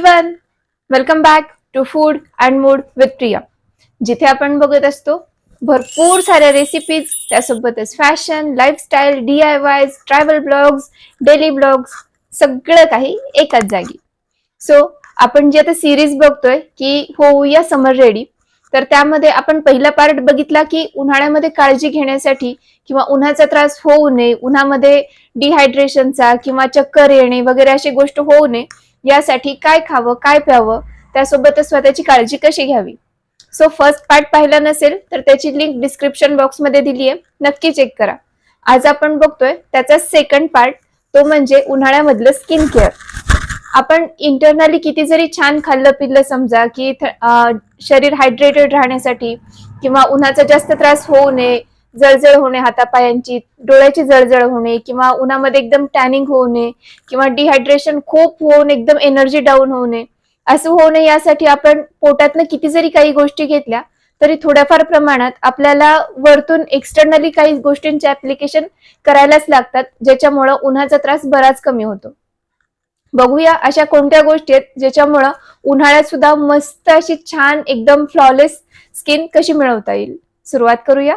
Everyone welcome back to food and mood with Priya जिथे आपण बघत असतो भरपूर साऱ्या रेसिपीज त्यासोबतच fashion lifestyle D I Ys travel blogs daily blogs सगळं काही एकाच जागी. सो आपण जी आता सिरीज बघतोय की होऊया समर रेडी तर त्यामध्ये आपण पहिला पार्ट बघितला की उन्हाळ्यामध्ये काळजी घेण्यासाठी किंवा उन्हाचा त्रास होऊ नये उन्हामध्ये डिहायड्रेशनचा किंवा चक्कर येणे वगैरे अशी गोष्ट होऊ नये यासाठी काय खावं काय प्यावं त्यासोबतच स्वतःची काळजी कशी घ्यावी? सो फर्स्ट पार्ट पाहिला नसेल तर त्याची लिंक डिस्क्रिप्शन बॉक्समध्ये दिली आहे. नक्की चेक करा. आज आपण बघतोय त्याचा सेकंड पार्ट तो म्हणजे उन्हाळ्यामधलं स्किन केअर आपण इंटरनली किती जरी छान खाल्लं पिल्लं समजा की शरीर हायड्रेटेड राहण्यासाठी किंवा उन्हाचा जास्त त्रास होऊ नये जळजळ होणे हातापायांची डोळ्याची जळजळ होणे किंवा उन्हामध्ये एकदम टॅनिंग होऊ नये किंवा डिहायड्रेशन खूप होऊन एकदम एनर्जी डाऊन होऊ नये असं होऊ नये यासाठी आपण पोटातनं किती जरी काही गोष्टी घेतल्या तरी थोड्याफार प्रमाणात आपल्याला वरतून एक्सटर्नली काही गोष्टींचे ऍप्लिकेशन करायलाच लागतात ज्याच्यामुळं उन्हाचा त्रास बराच कमी होतो. बघूया अशा कोणत्या गोष्टी आहेत ज्याच्यामुळं उन्हाळ्यात सुद्धा मस्त अशी छान एकदम फ्लॉलेस स्किन कशी मिळवता येईल? सुरुवात करूया.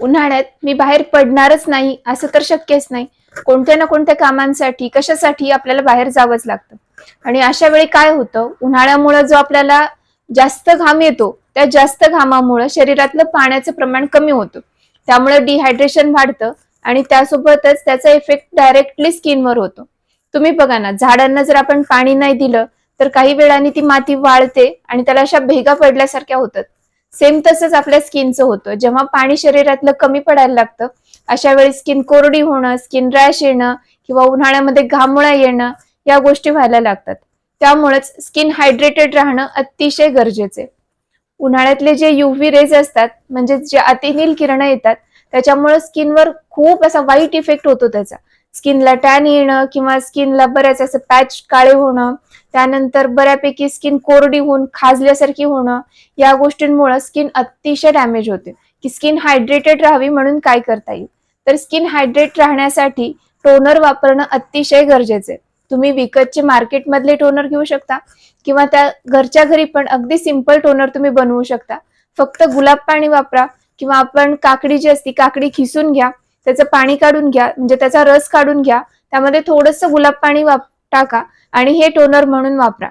उन्हाळ्यात मी बाहेर पडणारच नाही असं तर शक्यच नाही. कोणत्या ना कोणत्या कामांसाठी कशासाठी आपल्याला बाहेर जावंच लागतं. आणि अशा वेळी काय होतं? उन्हाळ्यामुळे जो आपल्याला जास्त घाम येतो त्या जास्त घामामुळे शरीरातलं पाण्याचं प्रमाण कमी होतं. त्यामुळे डिहायड्रेशन वाढतं आणि त्यासोबतच त्याचा इफेक्ट डायरेक्टली स्किनवर होतो. तुम्ही बघा ना झाडांना जर आपण पाणी नाही दिलं तर काही वेळाने ती माती वाळते आणि त्याला अशा भेगा पडल्यासारख्या होतात. सेम तसंच आपल्या स्किनचं होतं. जेव्हा पाणी शरीरातलं कमी पडायला लागतं अशा वेळी स्किन कोरडी होणं स्किन रॅश येणं किंवा उन्हाळ्यामध्ये घामोळा येणं या गोष्टी व्हायला लागतात. त्यामुळेच स्किन हायड्रेटेड राहणं अतिशय गरजेचे उन्हाळ्यातले जे युव्ही रेज असतात म्हणजे जे अतिनील किरण येतात त्याच्यामुळे स्किनवर खूप असा वाईट इफेक्ट होतो त्याचा. स्किनला टॅन येणं किंवा स्किनला बऱ्याच असं पॅच काळे होणं त्यानंतर बऱ्यापैकी स्किन कोरडी होऊन खाजल्यासारखी होणं या गोष्टींमुळे स्किन अतिशय डॅमेज होते. की स्किन हायड्रेटेड राहावी म्हणून काय करता येईल? तर स्किन हायड्रेट राहण्यासाठी टोनर वापरणं अतिशय गरजेचे तुम्ही विकतचे मार्केटमधले टोनर घेऊ शकता किंवा त्या घरच्या घरी पण अगदी सिंपल टोनर तुम्ही बनवू शकता. फक्त गुलाब पाणी वापरा किंवा आपण काकडी जी असती काकडी खिसून घ्या. त्याचं पाणी काढून घ्या म्हणजे त्याचा रस काढून घ्या त्यामध्ये थोडंसं गुलाब पाणी टाका आणि हे टोनर म्हणून वापरा.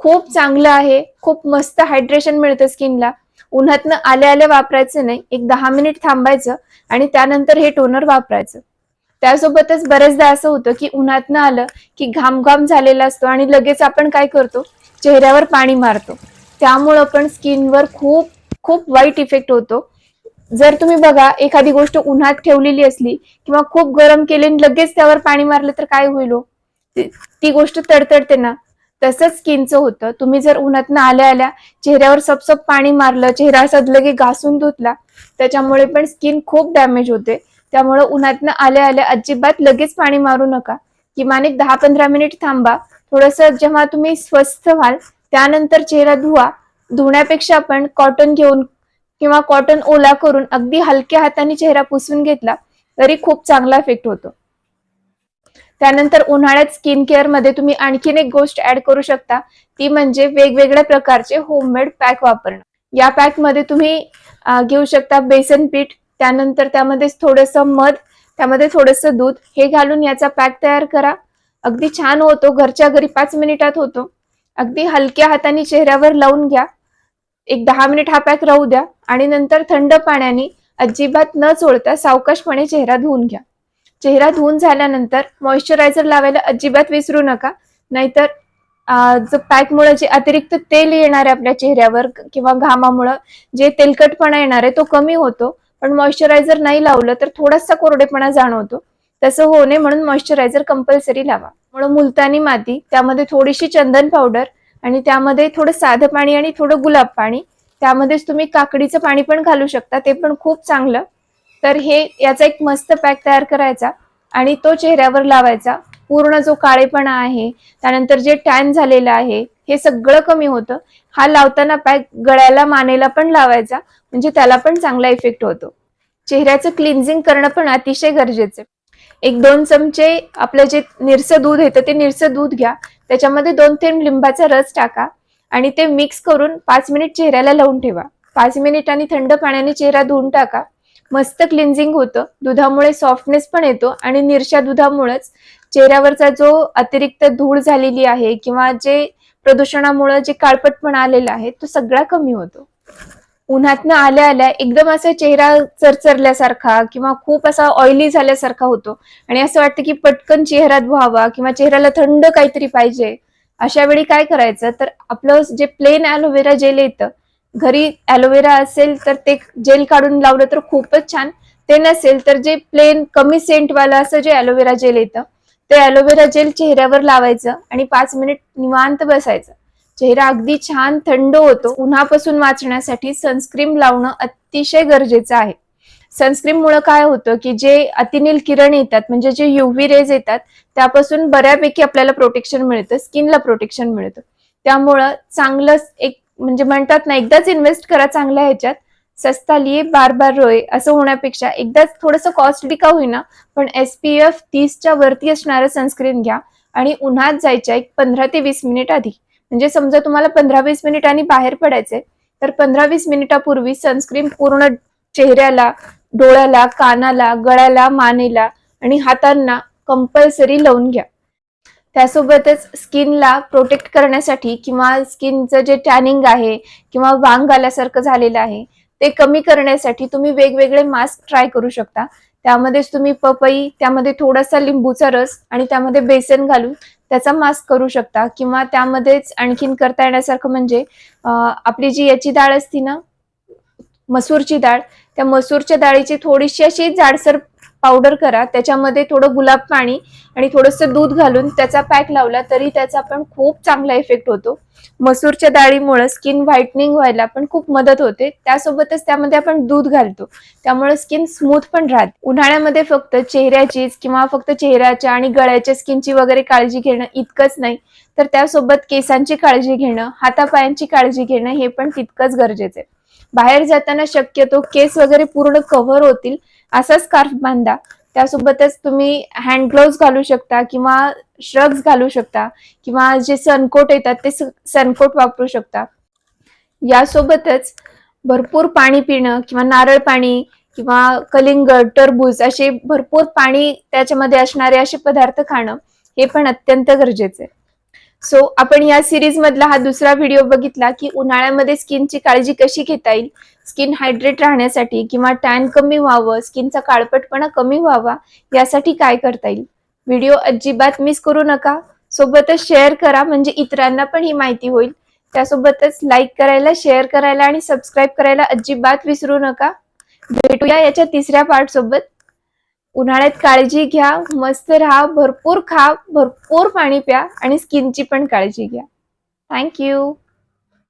खूप चांगलं आहे खूप मस्त हायड्रेशन मिळतं स्किनला उन्हातनं आल्या आल्या वापरायचं नाही एक दहा मिनिट थांबायचं आणि त्यानंतर हे टोनर वापरायचं. त्यासोबतच बरेचदा असं होतं की उन्हातनं आलं की घाम घाम झालेला असतो आणि लगेच आपण काय करतो? चेहऱ्यावर पाणी मारतो. त्यामुळं पण स्किनवर खूप खूप वाईट इफेक्ट होतो. जर तुम्ही बघा एखादी गोष्ट उन्हात ठेवलेली असली किंवा खूप गरम केले आणि लगेच त्यावर पाणी मारलं तर काय होईल हो? ती- ती गोष्ट तडतडते ना. तसंच स्किनचं होतं. तुम्ही जर उन्हातनं आल्या आल्या चेहऱ्यावर सपसप पाणी मारलं चेहरा असा लगे घासून धुतला त्याच्यामुळे पण स्किन खूप डॅमेज होते. त्यामुळे उन्हातनं आल्या आल्या अजिबात लगेच पाणी मारू नका. किमान एक दहा पंधरा मिनिट थांबा. थोडस जेव्हा तुम्ही स्वस्थ व्हाल त्यानंतर चेहरा धुवा. धुण्यापेक्षा आपण कॉटन घेऊन किंवा कॉटन ओला करून अगदी हलक्या हाताने चेहरा पुसून घेतला तरी खूप चांगला इफेक्ट होतो. त्यानंतर उन्हाळ्यात स्किन केअरमध्ये तुम्ही आणखीन एक गोष्ट ऍड करू शकता ती म्हणजे वेगवेगळ्या प्रकारचे होममेड पॅक वापरणं. या पॅकमध्ये तुम्ही घेऊ शकता बेसन पीठ त्यानंतर त्यामध्ये थोडंसं मध त्यामध्ये थोडंसं दूध हे घालून याचा पॅक तयार करा. अगदी छान होतो घरच्या घरी पाच मिनिटात होतो. अगदी हलक्या हाताने चेहऱ्यावर लावून घ्या. एक दहा मिनिट हा पॅक राहू द्या आणि नंतर थंड पाण्याने अजिबात न चोळता सावकाशपणे चेहरा धुवून घ्या. चेहरा धुवून झाल्यानंतर मॉइश्चरायझर लावायला अजिबात विसरू नका. नाहीतर जो पॅकमुळे जे अतिरिक्त तेल येणार आहे आपल्या चेहऱ्यावर किंवा घामामुळं जे तेलकटपणा येणार आहे तो कमी होतो. पण मॉइश्चरायझर नाही लावलं तर थोडासा कोरडेपणा जाणवतो. तसं होऊ नये म्हणून मॉइश्चरायझर कंपल्सरी लावा. म्हणून मुलतानी माती त्यामध्ये थोडीशी चंदन पावडर आणि त्यामध्ये थोडं साधं पाणी आणि थोडं गुलाब पाणी. त्यामध्येच तुम्ही काकडीचं पाणी पण घालू शकता ते पण खूप चांगलं. तर हे याचा एक मस्त पॅक तयार करायचा आणि तो चेहऱ्यावर लावायचा. पूर्ण जो काळेपणा आहे त्यानंतर जे टॅन झालेलं आहे हे सगळं कमी होतं. हा लावताना पॅक गळ्याला मानेला पण लावायचा म्हणजे त्याला पण चांगला इफेक्ट होतो. चेहऱ्याचं क्लिन्झिंग करणं पण अतिशय गरजेचं एक दोन चमचे आपलं जे निरसं दूध येतं ते निरसं दूध घ्या. त्याच्यामध्ये दोन तीन लिंबाचा रस टाका आणि ते मिक्स करून पाच मिनिट चेहऱ्याला लावून ठेवा. पाच मिनिट आणि थंड पाण्याने चेहरा धुवून टाका. मस्त क्लिन्झिंग होतं. दुधामुळे सॉफ्टनेस पण येतो आणि निरशा दुधामुळेच चेहऱ्यावरचा जो अतिरिक्त धूळ झालेली आहे किंवा जे प्रदूषणामुळे जे काळपटपणा आलेला आहे तो सगळा कमी होतो. उन्हातनं आल्या आल्या एकदम असा चेहरा चरचरल्यासारखा किंवा खूप असा ऑइली झाल्यासारखा होतो. आणि असं वाटतं की पटकन चेहरा धुवावा किंवा चेहऱ्याला थंड काहीतरी पाहिजे अशा वेळी काय करायचं? तर आपलं जे प्लेन ॲलोवेरा जेल येतं घरी ॲलोवेरा असेल तर ते जेल काढून लावलं तर खूपच छान. ते नसेल तर जे प्लेन कमी सेंटवालं असं जे ॲलोवेरा जेल येतं ते ॲलोवेरा जेल चेहऱ्यावर लावायचं आणि पाच मिनिट निवांत बसायचं. चेहरा अगदी छान थंड होतो. उन्हापासून वाचण्यासाठी सनस्क्रीम लावणं अतिशय गरजेचं आहे. सनस्क्रीम मुळे काय होतं की जे अतिनील किरण येतात म्हणजे जे युव्ही रेज येतात त्यापासून बऱ्यापैकी आपल्याला प्रोटेक्शन मिळतं स्किनला प्रोटेक्शन मिळतं. त्यामुळं चांगलं एक म्हणजे म्हणतात ना एकदाच इन्व्हेस्ट करा चांगल्या ह्याच्यात. सस्ता लिये बार बार रोय असं होण्यापेक्षा एकदाच थोडंसं कॉस्टली का होईना पण एस पी एफ तीसच्या वरती असणारं सनस्क्रीन घ्या. आणि उन्हात जायच्या एक पंधरा ते वीस मिनिट आधी. म्हणजे समजा तुम्हाला पंधरा वीस मिनिटांनी बाहेर पडायचंय तर पंधरा वीस मिनिटापूर्वी सनस्क्रीन पूर्ण चेहऱ्याला डोळ्याला कानाला गळ्याला मानेला आणि हातांना कंपल्सरी लावून घ्या. त्यासोबतच स्किनला प्रोटेक्ट करण्यासाठी किंवा स्किनचं जे टॅनिंग आहे किंवा वांग आल्यासारखं झालेलं आहे ते कमी करण्यासाठी तुम्ही वेगवेगळे मास्क ट्राय करू शकता. त्यामध्येच तुम्ही पपई त्यामध्ये थोडासा लिंबूचा रस आणि त्यामध्ये बेसन घालून त्याचा मास्क करू शकता. किंवा त्यामध्येच आणखीन करता येण्यासारखं म्हणजे आपली जी याची डाळ असती ना मसूरची डाळ त्या मसूरच्या डाळीची थोडीशी अशी जाडसर पावडर करा त्याच्यामध्ये थोडं गुलाब पाणी आणि थोडंसं दूध घालून त्याचा पॅक लावला तरी त्याचा पण खूप चांगला इफेक्ट होतो. मसूरच्या डाळीमुळे स्किन व्हाईटनिंग व्हायला पण खूप मदत होते. त्यासोबतच त्यामध्ये आपण दूध घालतो. त्यामुळे स्किन स्मूथ पण राहते. उन्हाळ्यामध्ये फक्त चेहऱ्याचीच किंवा फक्त चेहऱ्याच्या आणि गळ्याच्या स्किनची वगैरे काळजी घेणं इतकंच नाही. तर त्यासोबत केसांची काळजी घेणं हातापायांची काळजी घेणं हे पण तितकंच गरजेचं आहे. बाहेर जाताना शक्यतो केस वगैरे पूर्ण कव्हर होतील. असा स्कार्फ बांधा. त्यासोबतच तुम्ही हँड ग्लोव्ह घालू शकता किंवा श्रग्स घालू शकता किंवा जे सनकोट येतात ते सनकोट वापरू शकता. यासोबतच भरपूर पाणी पिणं किंवा नारळ पाणी किंवा कलिंगड टरबूज असे भरपूर पाणी त्याच्यामध्ये असणारे असे पदार्थ खाणं हे पण अत्यंत गरजेचं आहे. सो आपण या सिरीज मधला हा दुसरा व्हिडिओ बघितला की उन्हाळ्यामध्ये स्किनची काळजी कशी घेता येईल? स्किन हायड्रेट राहण्यासाठी किंवा टॅन कमी व्हावं स्किनचा काळपटपणा कमी व्हावा यासाठी काय करता येईल? व्हिडिओ अजिबात मिस करू नका. सोबतच शेअर करा म्हणजे इतरांना पण ही माहिती होईल. त्यासोबतच लाईक करायला शेअर करायला आणि सबस्क्राईब करायला अजिबात विसरू नका. भेटूया याच्या तिसऱ्या पार्ट सोबत. उन्हाळ्यात काळजी घ्या मस्त राहा भरपूर खा भरपूर पाणी प्या आणि स्किनची पण काळजी घ्या. थँक्यू